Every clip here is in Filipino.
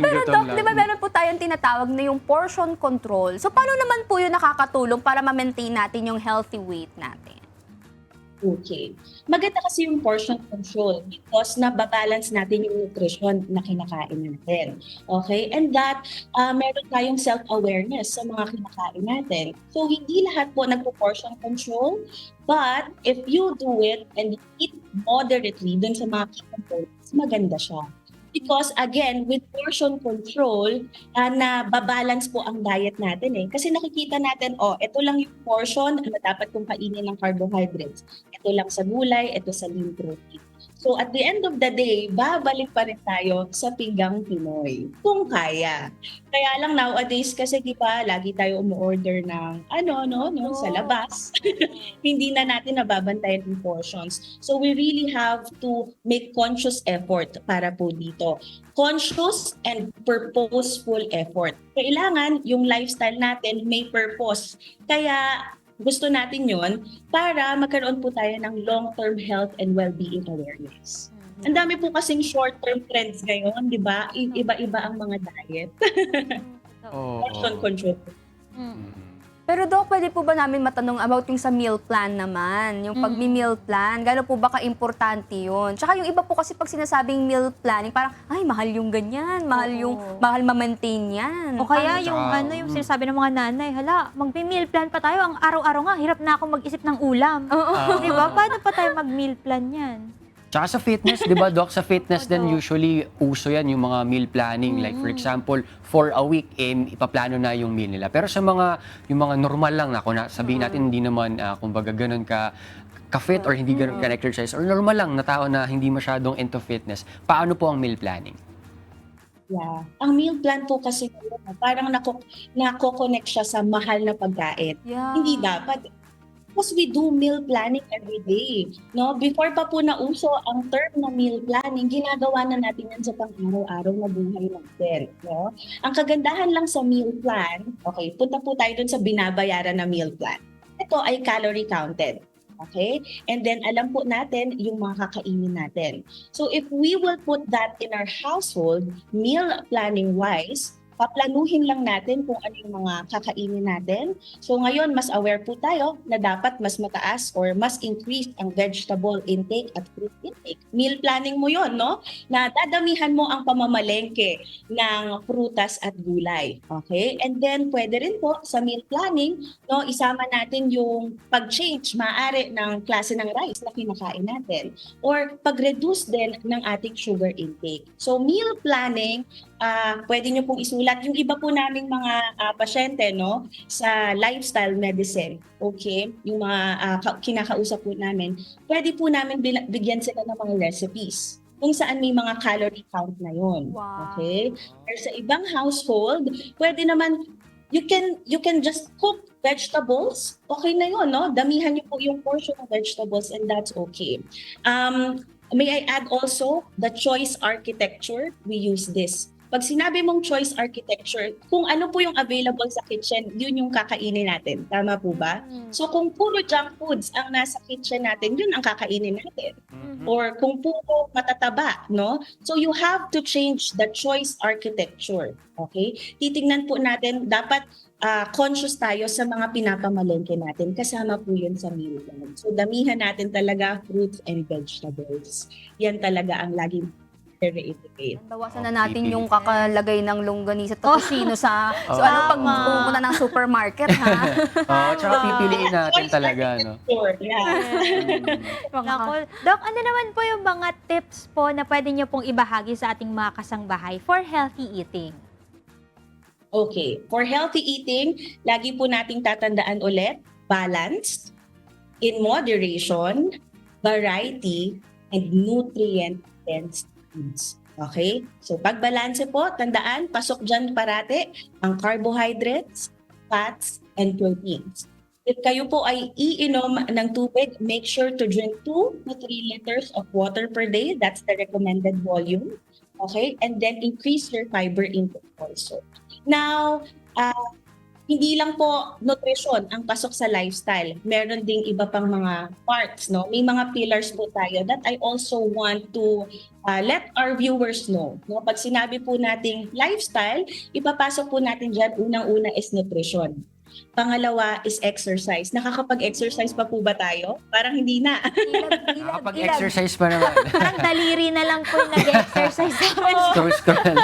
Pero lang. di ba meron po tayong tinatawag na yung portion control? So, paano naman po yun nakakatulong para ma-maintain natin yung healthy weight natin? Okay. Maganda kasi yung portion control because nababalance natin yung nutrition na kinakain natin. Okay? And that, uh, meron tayong self-awareness sa mga kinakain natin. So, hindi lahat po nagpo-portion control, but if you do it and eat moderately dun sa mga key components, maganda siya. Because again, with portion control, uh, na babalance po ang diet natin eh. Kasi nakikita natin, oh, ito lang yung portion na dapat kong kainin ng carbohydrates. Ito lang sa gulay, ito sa lean protein. So at the end of the day, babalik pa rin tayo sa pinggang Pinoy. Kung kaya. Kaya lang nowadays kasi di ba, lagi tayo umu-order ng ano, no, no, sa labas. Hindi na natin nababantayan yung portions. So we really have to make conscious effort para po dito. Conscious and purposeful effort. Kailangan yung lifestyle natin may purpose. Kaya gusto natin yon para magkaroon po tayo ng long-term health and well-being awareness. Ang dami po kasing short-term trends ngayon, di ba? Iba-iba ang mga diet. Oo. Portion control. Mm. Pero Doc, pwede po ba namin matanong about yung sa meal plan naman? Yung pag meal plan, gano'n po ba ka-importante yun? Tsaka yung iba po kasi pag sinasabing meal planning, parang, ay, mahal yung ganyan, mahal yung, Oo. mahal ma-maintain yan. O kaya Tsaka, yung ano yung mm. sinasabi ng mga nanay, hala, mag-meal plan pa tayo, ang araw-araw nga, hirap na ako mag-isip ng ulam. Oo. Di ba? Paano pa tayo mag-meal plan yan? Tsaka sa fitness, di ba, Doc? Sa fitness din, usually, uso yan yung mga meal planning. Like, for example, for a week, in, ipaplano na yung meal nila. Pero sa mga, yung mga normal lang na, kung na, sabihin natin, hindi naman, ah, kumbaga, ganun ka, ka-fit or hindi ganun ka-exercise or normal lang na tao na hindi masyadong into fitness, paano po ang meal planning? Yeah. Ang meal plan po kasi parang nako, nako-connect siya sa mahal na pagkain. Yeah. Hindi dapat. Because we do meal planning every day. No? Before pa po nauso ang term na meal planning, ginagawa na natin yan sa pang-araw-araw na buhay natin. No? Ang kagandahan lang sa meal plan, okay, punta po tayo dun sa binabayaran na meal plan. Ito ay calorie counted. Okay? And then alam po natin yung mga kakainin natin. So if we will put that in our household, meal planning wise, paplanuhin lang natin kung ano yung mga kakainin natin. So ngayon, mas aware po tayo na dapat mas mataas or mas increased ang vegetable intake at fruit intake. Meal planning mo yon no? Na dadamihan mo ang pamamalengke ng prutas at gulay. Okay? And then, pwede rin po sa meal planning, no, isama natin yung pag-change, maaari ng klase ng rice na kinakain natin or pag-reduce din ng ating sugar intake. So, meal planning, ah pwede nyo pong isulat. Yung iba po naming mga ah, pasyente, no, sa lifestyle medicine, okay, yung mga ka- kinakausap po namin, pwede po namin bigyan sila ng mga recipes kung saan may mga calorie count na yon. Wow. Okay? Pero sa ibang household, pwede naman you can you can just cook vegetables. Okay na 'yon, no? Damihan niyo po yung portion of vegetables and that's okay. Um may I add also the choice architecture, we use this. Pag sinabi mong choice architecture, kung ano po yung available sa kitchen, yun yung kakainin natin. Tama po ba? So kung puro junk foods ang nasa kitchen natin, yun ang kakainin natin or kung puro matataba, no? So you have to change the choice architecture, okay? Titingnan po natin, dapat ah, conscious tayo sa mga pinapamalengke natin. Kasama po yun sa meal plan. So damihan natin talaga fruits and vegetables. Yan talaga ang laging reiterate. Bawasan na Oh, natin yung kakalagay ng longganisa at tosino sa so Oo. ano pag Tama. pumunta ng supermarket ha. Oo, tsaka pipiliin natin talaga, no? yeah. Nako. Doc, ano naman po yung mga tips po na pwede niyo pong ibahagi sa ating mga kasangbahay for healthy eating? Okay. For healthy eating, lagi po nating tatandaan ulit, balanced, in moderation, variety, and nutrient-dense foods. Okay? So pag balanse po, tandaan, pasok dyan parate ang carbohydrates, fats, and proteins. If kayo po ay iinom ng tubig, make sure to drink 2 to 3 liters of water per day. That's the recommended volume. Okay? And then increase your fiber intake also. Now, uh, hindi lang po nutrition ang pasok sa lifestyle. Meron ding iba pang mga parts, no? May mga pillars po tayo that I also want to uh, let our viewers know. No? Pag sinabi po nating lifestyle, ipapasok po natin dyan, unang-una is nutrition. Pangalawa is exercise. Nakakapag-exercise pa po ba tayo? Parang hindi na. Ilag, ilag, ilag. Nakapag-exercise pa naman. Parang daliri na lang po yung nag-exercise namin. scroll, scroll.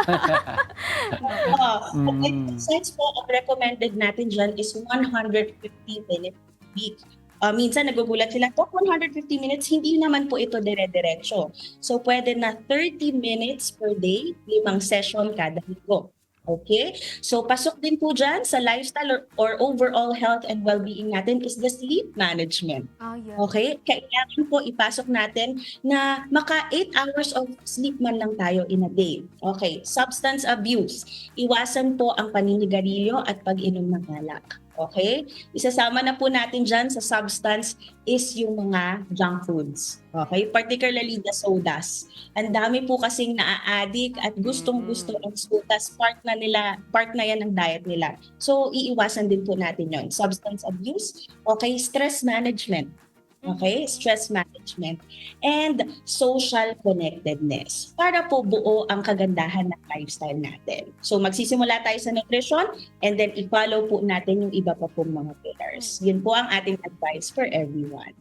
Oo. Mm. Ang exercise po, ang recommended natin dyan is 150 minutes a week. Uh, minsan nagugulat sila, "Dok, 150 minutes, hindi naman po ito dire-diretso. So pwede na 30 minutes per day, limang session kada linggo. Okay? So pasok din po dyan sa lifestyle or, or overall health and well-being natin is the sleep management. Ah, yeah. Okay? Kailangan po ipasok natin na maka 8 hours of sleep man lang tayo in a day. Okay, substance abuse. Iwasan po ang paninigarilyo at pag-inom ng alak. Okay? Isasama na po natin dyan sa substance is yung mga junk foods. Okay? Particularly the sodas. Ang dami po kasing naa-addict at gustong-gusto ang sodas. Part na nila, part na yan ng diet nila. So, iiwasan din po natin yon Substance abuse. Okay? Stress management. Okay? Stress management. And social connectedness. Para po buo ang kagandahan ng lifestyle natin. So magsisimula tayo sa nutrition and then i-follow po natin yung iba pa pong mga pillars. Yun po ang ating advice for everyone.